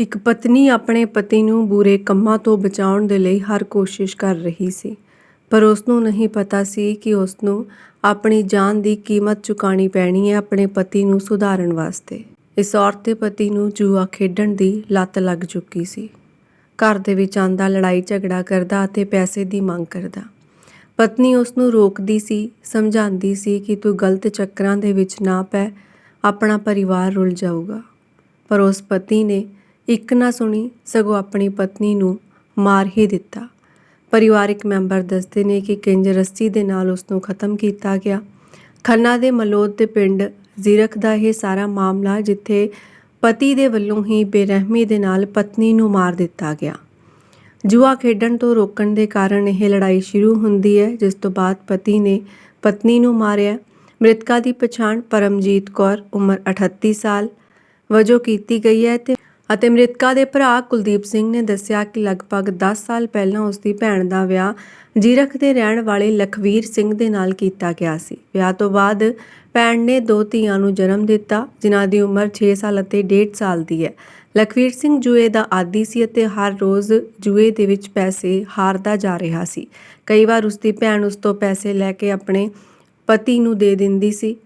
ਇੱਕ ਪਤਨੀ ਆਪਣੇ ਪਤੀ ਨੂੰ ਬੁਰੇ ਕੰਮਾਂ ਤੋਂ ਬਚਾਉਣ ਦੇ ਲਈ ਹਰ ਕੋਸ਼ਿਸ਼ ਕਰ ਰਹੀ ਸੀ, ਪਰ ਉਸ ਨੂੰ ਨਹੀਂ ਪਤਾ ਸੀ ਕਿ ਉਸ ਨੂੰ ਆਪਣੀ ਜਾਨ ਦੀ ਕੀਮਤ ਚੁਕਾਣੀ ਪੈਣੀ ਹੈ ਆਪਣੇ ਪਤੀ ਨੂੰ ਸੁਧਾਰਨ ਵਾਸਤੇ। ਇਸ ਔਰਤ ਦੇ ਪਤੀ ਨੂੰ ਜੂਆ ਖੇਡਣ ਦੀ ਲੱਤ ਲੱਗ ਚੁੱਕੀ ਸੀ। ਘਰ ਦੇ ਵਿੱਚ ਆਂਦਾ ਲੜਾਈ ਝਗੜਾ ਕਰਦਾ ਅਤੇ ਪੈਸੇ ਦੀ ਮੰਗ ਕਰਦਾ। ਪਤਨੀ ਉਸ ਨੂੰ ਰੋਕਦੀ ਸੀ, ਸਮਝਾਉਂਦੀ ਸੀ ਕਿ ਤੂੰ ਗਲਤ ਚੱਕਰਾਂ ਦੇ ਵਿੱਚ ਨਾ ਪੈ, ਆਪਣਾ ਪਰਿਵਾਰ ਰੁਲ ਜਾਊਗਾ। ਪਰ ਉਸ ਪਤੀ ਨੇ ਇੱਕ ਨਾ ਸੁਣੀ, ਸਗੋਂ ਆਪਣੀ ਪਤਨੀ ਨੂੰ ਮਾਰ ਹੀ ਦਿੱਤਾ। ਪਰਿਵਾਰਿਕ ਮੈਂਬਰ ਦੱਸਦੇ ਨੇ ਕਿ ਕਿੰਜ ਰੱਸੀ ਦੇ ਨਾਲ ਉਸ ਨੂੰ ਖਤਮ ਕੀਤਾ ਗਿਆ। ਖੰਨਾ ਦੇ ਮਲੋਦ ਦੇ ਪਿੰਡ ਜ਼ੀਰਕ ਦਾ ਇਹ ਸਾਰਾ ਮਾਮਲਾ, ਜਿੱਥੇ ਪਤੀ ਦੇ ਵੱਲੋਂ ਹੀ ਬੇਰਹਿਮੀ ਦੇ ਨਾਲ ਪਤਨੀ ਨੂੰ ਮਾਰ ਦਿੱਤਾ ਗਿਆ। ਜੂਆ ਖੇਡਣ ਤੋਂ ਰੋਕਣ ਦੇ ਕਾਰਨ ਇਹ ਲੜਾਈ ਸ਼ੁਰੂ ਹੁੰਦੀ ਹੈ, ਜਿਸ ਤੋਂ ਬਾਅਦ ਪਤੀ ਨੇ ਪਤਨੀ ਨੂੰ ਮਾਰਿਆ। ਮ੍ਰਿਤਕਾ ਦੀ ਪਛਾਣ ਪਰਮਜੀਤ ਕੌਰ, ਉਮਰ 38 ਸਾਲ, ਵਜੋਂ ਕੀਤੀ ਗਈ ਹੈ ਤੇ ਅਤੇ ਮ੍ਰਿਤਕਾ ਦੇ ਭਰਾ ਕੁਲਦੀਪ ਸਿੰਘ ਨੇ ਦੱਸਿਆ ਕਿ ਲਗਭਗ 10 ਸਾਲ ਪਹਿਲਾਂ ਉਸ ਦੀ ਭੈਣ ਦਾ ਵਿਆਹ ਜੀਰਖ ਦੇ ਰਹਿਣ ਵਾਲੇ ਲਖਵੀਰ ਸਿੰਘ ਦੇ ਨਾਲ ਕੀਤਾ ਗਿਆ ਸੀ। ਵਿਆਹ ਤੋਂ ਬਾਅਦ ਭੈਣ ਨੇ ਦੋ ਧੀਆਂ ਨੂੰ ਜਨਮ ਦਿੱਤਾ, ਜਿਨ੍ਹਾਂ ਦੀ ਉਮਰ 6 ਸਾਲ ਅਤੇ 1.5 ਸਾਲ ਦੀ ਹੈ। ਲਖਵੀਰ ਸਿੰਘ ਜੂਏ ਦਾ ਆਦੀ ਸੀ ਅਤੇ ਹਰ ਰੋਜ਼ ਜੂਏ ਦੇ ਵਿੱਚ ਪੈਸੇ ਹਾਰਦਾ ਜਾ ਰਿਹਾ ਸੀ। ਕਈ ਵਾਰ ਉਸ ਦੀ ਭੈਣ ਉਸ ਤੋਂ ਪੈਸੇ ਲੈ ਕੇ ਆਪਣੇ ਪਤੀ ਨੂੰ ਦੇ ਦਿੰਦੀ ਸੀ,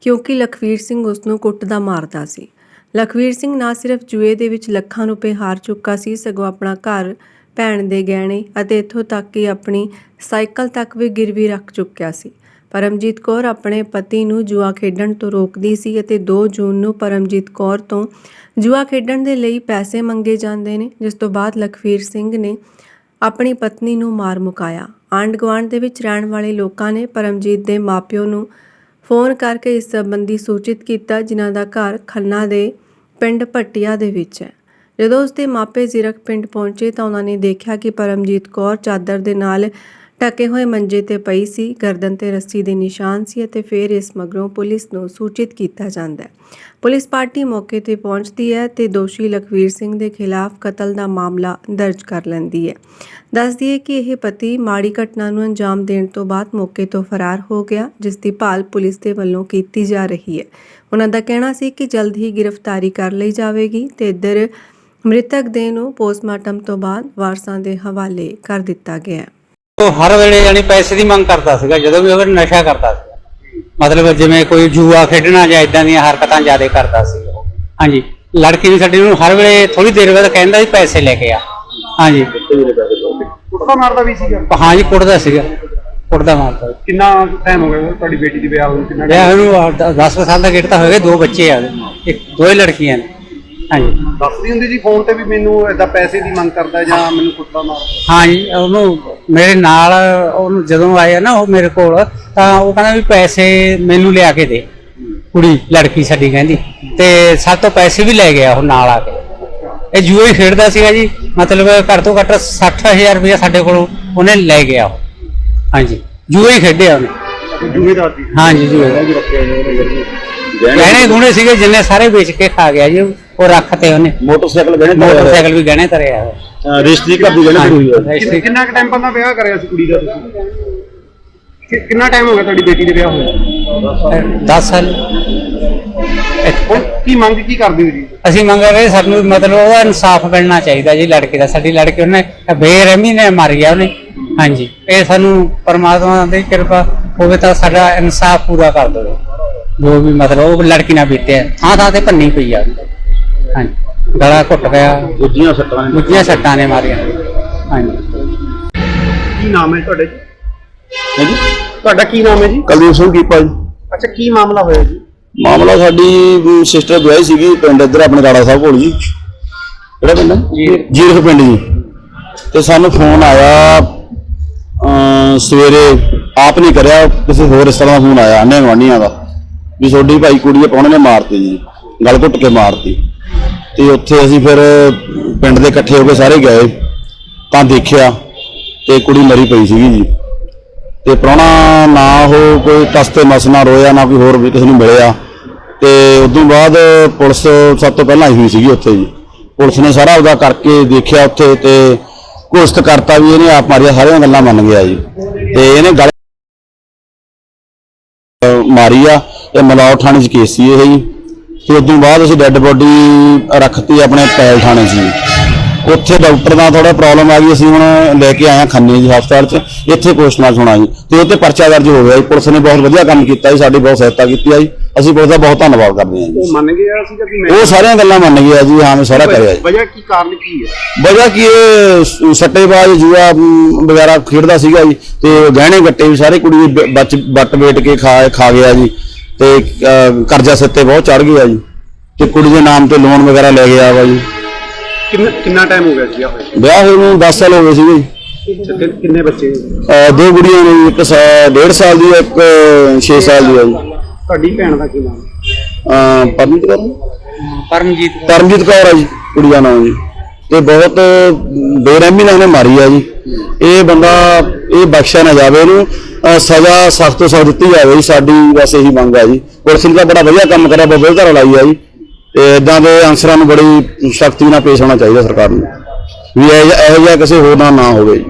ਕਿਉਂਕਿ ਲਖਵੀਰ ਸਿੰਘ ਉਸ ਨੂੰ ਕੁੱਟਦਾ ਮਾਰਦਾ ਸੀ। ਲਖਵੀਰ ਸਿੰਘ ਨਾ ਸਿਰਫ ਜੂਏ ਦੇ ਵਿੱਚ ਲੱਖਾਂ ਰੁਪਏ ਹਾਰ ਚੁੱਕਾ ਸੀ, ਸਗੋਂ ਆਪਣਾ ਘਰ, ਭੈਣ ਦੇ ਗਹਿਣੇ ਅਤੇ ਇੱਥੋਂ ਤੱਕ ਕਿ ਆਪਣੀ ਸਾਈਕਲ ਤੱਕ ਵੀ ਗਿਰਵੀ ਰੱਖ ਚੁੱਕਿਆ ਸੀ। ਪਰਮਜੀਤ ਕੌਰ ਆਪਣੇ ਪਤੀ ਨੂੰ ਜੂਆ ਖੇਡਣ ਤੋਂ ਰੋਕਦੀ ਸੀ ਅਤੇ 2 ਜੂਨ ਨੂੰ ਪਰਮਜੀਤ ਕੌਰ ਤੋਂ ਜੂਆ ਖੇਡਣ ਦੇ ਲਈ ਪੈਸੇ ਮੰਗੇ ਜਾਂਦੇ ਨੇ, ਜਿਸ ਤੋਂ ਬਾਅਦ ਲਖਵੀਰ ਸਿੰਘ ਨੇ ਆਪਣੀ ਪਤਨੀ ਨੂੰ ਮਾਰ ਮੁਕਾਇਆ। ਆਂਢ ਗੁਆਂਢ ਦੇ ਵਿੱਚ ਰਹਿਣ ਵਾਲੇ ਲੋਕਾਂ ਨੇ ਪਰਮਜੀਤ ਦੇ ਮਾਪਿਓ ਨੂੰ ਫੋਨ ਕਰਕੇ ਇਸ ਸੰਬੰਧੀ ਸੂਚਿਤ ਕੀਤਾ ਜਿਨ੍ਹਾਂ ਦਾ ਘਰ ਖੰਨਾ ਦੇ ਪਿੰਡ ਭੱਟੀਆ ਦੇ ਵਿੱਚ ਹੈ। ਜਦੋਂ ਉਸ ਦੇ ਮਾਪੇ ਜ਼ੀਰਕ ਪਿੰਡ ਪਹੁੰਚੇ ਤਾਂ ਉਹਨਾਂ ਨੇ ਦੇਖਿਆ ਕਿ ਪਰਮਜੀਤ ਕੌਰ ਚਾਦਰ ਦੇ ਨਾਲ ਢਕੇ ਹੋਏ ਮੰਜੇ ਤੇ ਪਈ ਸੀ, ਗਰਦਨ ਤੇ ਰੱਸੀ ਦੇ ਨਿਸ਼ਾਨ ਸੀ ਅਤੇ ਫਿਰ ਇਸ ਮਗਰੋਂ ਪੁਲਿਸ ਨੂੰ ਸੂਚਿਤ ਕੀਤਾ ਜਾਂਦਾ ਹੈ। ਪੁਲਿਸ ਪਾਰਟੀ ਮੌਕੇ ਤੇ ਪਹੁੰਚਦੀ ਹੈ ਤੇ ਦੋਸ਼ੀ ਲਖਵੀਰ ਸਿੰਘ ਦੇ ਖਿਲਾਫ ਕਤਲ ਦਾ ਮਾਮਲਾ ਦਰਜ ਕਰ ਲੈਂਦੀ ਹੈ। ਦੱਸਦੀ ਹੈ ਕਿ ਇਹ ਪਤੀ ਮਾੜੀ ਘਟਨਾ ਨੂੰ ਅੰਜਾਮ ਦੇਣ ਤੋਂ ਬਾਅਦ ਮੌਕੇ ਤੋਂ ਫਰਾਰ ਹੋ ਗਿਆ, ਜਿਸ ਦੀ ਭਾਲ ਪੁਲਿਸ ਦੇ ਵੱਲੋਂ ਕੀਤੀ ਜਾ ਰਹੀ ਹੈ। ਉਹਨਾਂ ਦਾ ਕਹਿਣਾ ਸੀ ਕਿ ਜਲਦ ਹੀ ਗ੍ਰਿਫਤਾਰੀ ਕਰ ਲਈ ਜਾਵੇਗੀ ਤੇ ਇੱਧਰ ਮ੍ਰਿਤਕ ਦੇ ਨੂੰ ਪੋਸਟਮਾਰਟਮ ਤੋਂ ਬਾਅਦ ਵਾਰਸਾਂ ਦੇ ਹਵਾਲੇ ਕਰ ਦਿੱਤਾ ਗਿਆ ਹੈ। ਉਹ ਹਰ ਵੇਲੇ ਯਾਨੀ ਪੈਸੇ ਦੀ ਮੰਗ ਕਰਦਾ ਸੀਗਾ ਜਦੋਂ ਵੀ ਉਹ ਨਸ਼ਾ ਕਰਦਾ ਸੀ ਮਤਲਬ ਜਿਵੇਂ ਕੋਈ ਜੂਆ ਖੇਡਣਾ ਜਾਂ ਇਦਾਂ ਦੀਆਂ ਹਰਕਤਾਂ ਜ਼ਿਆਦਾ ਕਰਦਾ ਸੀ ਉਹ। ਹਾਂਜੀ। ਲੜਕੀ ਵੀ ਸਾਡੀ ਨੂੰ ਹਰ ਵੇਲੇ ਥੋੜੀ ਦੇਰ ਬਾਅਦ ਕਹਿੰਦਾ ਸੀ ਪੈਸੇ ਲੈ ਕੇ ਆ। ਹਾਂਜੀ। ਕੁੱਟਦਾ ਮਾਰਦਾ ਵੀ ਸੀਗਾ? ਹਾਂਜੀ ਕੁੱਟਦਾ ਸੀਗਾ। ਕੁੱਟਦਾ ਮਾਰਦਾ। ਕਿੰਨਾ ਟਾਈਮ ਹੋ ਗਿਆ ਤੁਹਾਡੀ ਬੇਟੀ ਦੇ ਵਿਆਹ ਨੂੰ? ਕਿੰਨਾ ਵਿਆਹ ਨੂੰ 10 ਸਾਲ ਦਾ ਗੇਟ ਤਾਂ ਹੋਏਗਾ ਦੋ ਬੱਚੇ ਆ। ਇੱਕ ਦੋ ਹੀ ਲੜਕੀਆਂ ਨੇ। ਹਾਂਜੀ। ਦੱਸਦੀ ਹੁੰਦੀ ਜੀ ਫੋਨ ਤੇ ਵੀ ਮੈਨੂੰ ਏਦਾਂ ਪੈਸੇ ਦੀ ਮੰਗ ਕਰਦਾ ਜਾਂ ਮੈਨੂੰ ਕੁੱਟਦਾ ਮਾਰਦਾ? ਹਾਂਜੀ ਉਹਨੂੰ ਮੇਰੇ ਨਾਲ ਉਹਨੂੰ ਜਦੋਂ ਆਇਆ ਨਾ ਉਹ ਮੇਰੇ ਕੋਲ ਤਾਂ ਉਹ ਕਹਿੰਦਾ ਵੀ ਪੈਸੇ ਮੈਨੂੰ ਲਿਆ ਕੇ ਦੇ। ਕੁੜੀ ਲੜਕੀ ਸਾਡੀ ਕਹਿੰਦੀ। ਤੇ ਸਾਡੇ ਤੋਂ ਪੈਸੇ ਵੀ ਲੈ ਗਿਆ ਉਹ ਨਾਲ ਆ ਕੇ। ਇਹ ਜੂਏ ਖੇਡਦਾ ਸੀਗਾ ਜੀ। ਮਤਲਬ ਘੱਟ ਤੋਂ ਘੱਟ 60000 ਰੁਪਏ ਸਾਡੇ ਕੋਲੋਂ ਉਹਨੇ ਲੈ ਗਿਆ ਉਹ। ਹਾਂਜੀ। ਜੂਏ ਖੇਡਿਆ ਉਹਨੇ। ਜੂਏਦਾਰ ਦੀ। ਹਾਂਜੀ ਜੂਏ। ਗਹਿਣੇ ਗੁਣੇ ਸੀਗੇ ਜਿੰਨੇ ਸਾਰੇ ਵੇਚ ਕੇ ਖਾ ਗਿਆ ਜੀ ਉਹ ਰੱਖਤੇ ਉਹਨੇ। ਮੋਟਰਸਾਈਕਲ ਗਹਿਣੇ ਮੋਟਰਸਾਈਕਲ ਵੀ ਗਹਿਣੇ ਤਰਿਆ ਹੋਇਆ ਰਜਿਸਟਰੀ ਘਰ ਦੀ ਗਹਿਣੇ ਹੋਈ ਹੈ ਰਜਿਸਟਰੀ। ਕਿੰਨਾ ਕੁ ਟਾਈਮ ਪਹਿਲਾਂ ਵਿਆਹ ਕਰਿਆ ਸੀ ਕੁੜੀ ਦਾ ਤੁਸੀਂ? ਕਿ- ਕਿੰਨਾ ਟਾਈਮ ਹੋ ਗਿਆ ਤੁਹਾਡੀ ਬੇਟੀ ਦੇ ਵਿਆਹ ਹੋਇਆ 10 ਸਾਲ। ਹੁਣ ਕੀ ਮੰਗ ਕੀ ਕਰਦੇ ਹੋ ਜੀ? ਅਸੀਂ ਮੰਗ ਰਹੇ ਸਾਨੂੰ ਮਤਲਬ ਉਹਦਾ ਇਨਸਾਫ ਮਿਲਣਾ ਚਾਹੀਦਾ ਜੀ ਲੜਕੇ ਦਾ। ਸਾਡੀ ਲੜਕੀ ਉਹਨੇ ਬੇਰਹਿਮੀ ਨੇ ਮਾਰੀ ਆ ਉਹਨੇ। ਹਾਂਜੀ। ਇਹ ਸਾਨੂੰ ਪਰਮਾਤਮਾ ਦੀ ਕਿਰਪਾ ਹੋਵੇ ਤਾਂ ਸਾਡਾ ਇਨਸਾਫ ਪੂਰਾ ਕਰ ਦੇਵੇ। ਜੋ ਵੀ ਮਤਲਬ ਉਹ ਲੜਕੀ ਨਾਲ ਬੀਤਿਆ ਥਾਂ ਥਾਂ ਤੇ ਭੰਨੀ ਪਈ ਆ। ਹਾਂਜੀ ਗਲਾ ਘੁੱਟ ਗਿਆ। ਦੂਜੀਆਂ ਸੱਟਾਂ ਨੇ। ਮੁੱਝੀਆਂ ਸੱਟਾਂ ਨੇ ਮਾਰੀਆਂ। ਹਾਂਜੀ। ਕੀ ਨਾਮ ਹੈ ਤੁਹਾਡੇ ਜੀ? ਤੁਹਾਡਾ ਕੀ ਨਾਮ ਹੈ ਜੀ? ਕੁਲਦੀਪ ਸਿੰਘ ਕੀਪਾ ਜੀ। ਅੱਛਾ ਕੀ ਮਾਮਲਾ ਹੋਇਆ ਜੀ? ਮਾਮਲਾ ਸਾਡੀ ਸਿਸਟਰ ਵਿਆਹੀ ਸੀਗੀ ਪਿੰਡ ਇੱਧਰ ਆਪਣੇ ਰਾੜਾ ਸਾਹਿਬ ਕੋਲ ਜੀ। ਕਿਹੜਾ ਪਿੰਡ? ਹੈ ਜੀਰਖ ਪਿੰਡ ਜੀ। ਤੇ ਸਾਨੂੰ ਫੋਨ ਆਇਆ ਸਵੇਰੇ ਆਪ ਨਹੀਂ ਕਰਿਆ ਕਿਸੇ ਹੋਰ ਰਿਸ਼ਤੇਦਾਰ ਦਾ ਫੋਨ ਆਇਆ ਅੰਨੇ ਦਾ। ਵੀ ਤੁਹਾਡੀ ਭਾਈ ਕੁੜੀ ਆ ਪਾਉਣੇ ਨੇ ਮਾਰਤੀ ਜੀ, ਗਲ ਘੁੱਟ ਕੇ ਮਾਰਤੀ। ਤੇ ਉੱਥੇ ਅਸੀਂ ਫਿਰ ਪਿੰਡ ਦੇ ਇਕੱਠੇ ਹੋ ਕੇ ਸਾਰੇ ਗਏ, ਤਾਂ ਦੇਖਿਆ ਤੇ ਕੁੜੀ ਮਰੀ ਪਈ ਸੀਗੀ ਜੀ। ਤੇ ਪ੍ਰਾਹੁਣਾ ਨਾ ਉਹ ਕੋਈ ਕਸਤੇ ਮਸ ਨਾ ਰੋਇਆ, ਨਾ ਕੋਈ ਹੋਰ ਵੀ ਕਿਸੇ ਨੂੰ ਮਿਲਿਆ। ਤੇ ਉਦੋਂ ਬਾਅਦ ਪੁਲਿਸ ਸਭ ਤੋਂ ਪਹਿਲਾਂ ਆਈ ਹੋਈ ਸੀਗੀ ਉੱਥੇ ਜੀ। ਪੁਲਿਸ ਨੇ ਸਾਰਾ ਉਹਦਾ ਕਰਕੇ ਦੇਖਿਆ ਉੱਥੇ ਤੇ ਘੋਸ਼ਿਤ ਕਰਤਾ ਵੀ ਇਹਨੇ ਆਪ ਮਾਰਿਆ, ਸਾਰੀਆਂ ਗੱਲਾਂ ਮੰਨ ਗਿਆ ਜੀ। ਤੇ ਇਹਨੇ ਗੱਲ ਮਾਰੀ ਆ ਇਹ ਮਲਾਉ ਥਾਣੇ 'ਚ ਕੇਸ ਸੀ ਇਹ ਜੀ। ਤੇ ਉਦੋਂ ਬਾਅਦ ਅਸੀਂ ਡੈੱਡ ਬੋਡੀ ਰੱਖਤੀ ਆਪਣੇ ਪੈਲ ਥਾਣੇ 'ਚ ਜੀ। ਉੱਥੇ ਡਾਕਟਰ ਦਾ ਥੋੜਾ ਪ੍ਰੋਬਲਮ ਆ ਗਈ ਅਸੀਂ ਹੁਣ ਲੈ ਕੇ ਹਾਂ ਖੰਨੇ ਜੀ ਹਸਪਤਾਲ 'ਚ। ਇੱਥੇ ਪੋਸਟਮਾਰਟਮ ਹੋਣਾ ਜੀ। ਤੇ ਉੱਤੇ ਪਰਚਾ ਦਰਜ ਹੋ ਗਿਆ ਜੀ। ਪੁਲਿਸ ਨੇ ਬਹੁਤ ਵਧੀਆ ਕੰਮ ਕੀਤਾ ਜੀ ਸਾਡੀ ਬਹੁਤ ਸਹਾਇਤਾ ਕੀਤੀ ਆ ਜੀ। ਅਸੀਂ ਪੁਲਿਸ ਦਾ ਬਹੁਤ ਧੰਨਵਾਦ ਕਰਦੇ ਹਾਂ ਜੀ। ਉਹ ਮੰਨ ਗਿਆ ਸੀਗਾ ਕਿ ਮੈਂ ਉਹ ਸਾਰੀਆਂ ਗੱਲਾਂ ਮੰਨ ਗਿਆ ਜੀ। ਹਾਂ ਮੈਂ ਸਾਰਾ ਕਰਿਆ ਜੀ। ਵਜ੍ਹਾ ਕੀ ਕਾਰਨ ਕੀ ਹੈ? ਵਜ੍ਹਾ ਕੀ ਇਹ ਸ- ਸੱਟੇਬਾਜ਼ ਜੂਆ ਵਗੈਰਾ ਖੇਡਦਾ ਸੀਗਾ ਜੀ। ਤੇ ਗਹਿਣੇ ਗੱਟੇ ਵੀ ਸਾਰੇ ਕੁੜੀ ਬੱਚ ਬੱਟ ਵੇਟ ਕੇ ਖਾ ਖਾ ਗਿਆ ਜੀ। ਤੇ ਕਰਜ਼ਾ ਸਿਰ ਤੇ ਬਹੁਤ ਚੜ ਗਿਆ ਜੀ। ਤੇ ਕੁੜੀ ਦੇ ਨਾਮ ਤੇ ਲੋਨ ਵਗੈਰਾ ਲੈ ਗਿਆ ਵਾ ਜੀ। ਕਿੰਨਾ ਕਿੰਨਾ ਟਾਈਮ ਹੋ ਗਿਆ ਸੀਗਾ ਹੋਏ ਵਿਆਹ ਹੋਏ ਨੂੰ 10 ਸਾਲ ਹੋ ਗਏ ਸੀਗੇ। ਜੀ ਅੱਛਾ, ਕਿੰਨੇ ਬੱਚੇ ਅ, ਦੋ ਕੁੜੀਆਂ ਨੇ ਜੀ, ਇੱਕ 1.5 ਸਾਲ ਦੀ ਹੈ, ਇੱਕ 6 ਸਾਲ ਦੀ ਹੈ ਜੀ। ਤੁਹਾਡੀ ਭੈਣ ਦਾ ਕੀ ਨਾਮ? ਅ, ਪਰਮਜੀਤ ਕੌਰ ਪਰਮਜੀਤ ਪਰਮਜੀਤ ਕੌਰ ਆ ਜੀ ਕੁੜੀ ਦਾ ਨਾਮ ਜੀ। ਤੇ ਬਹੁਤ ਬੇਰਹਿਮੀ ਨਾਲ ਉਹਨੇ ਮਾਰੀ ਆ ਜੀ। ਇਹ ਬੰਦਾ ਇਹ ਬਖਸ਼ਿਆ ਨਾ ਜਾਵੇ ਇਹਨੂੰ। ਅਹ ਸਜ਼ਾ ਸਖਤ ਤੋਂ ਸਖਤ ਦਿੱਤੀ ਜਾਵੇ ਜੀ, ਸਾਡੀ ਬਸ ਇਹੀ ਮੰਗ ਆ ਜੀ। ਪੁਲਿਸ ਨੇ ਤਾਂ ਬੜਾ ਵਧੀਆ ਕੰਮ ਕਰਿਆ, ਬਹੁਤ ਵਧੀਆ ਲਾਈ ਆ ਜੀ। ਤੇ ਇਦਾਂ ਦੇ ਅਨਸਰਾਂ ਨੂੰ ਬੜੀ ਸ਼ਕਤੀ ਨਾਲ ਪੇਸ਼ ਹੋਣਾ ਚਾਹੀਦਾ ਸਰਕਾਰ ਨੂੰ। ਵੀ ਇਹ ਇਹੋ ਜਿਹਾ ਕਿਸੇ ਹੋਰ ਨਾਲ ਨਾ ਹੋਵੇ ਜੀ।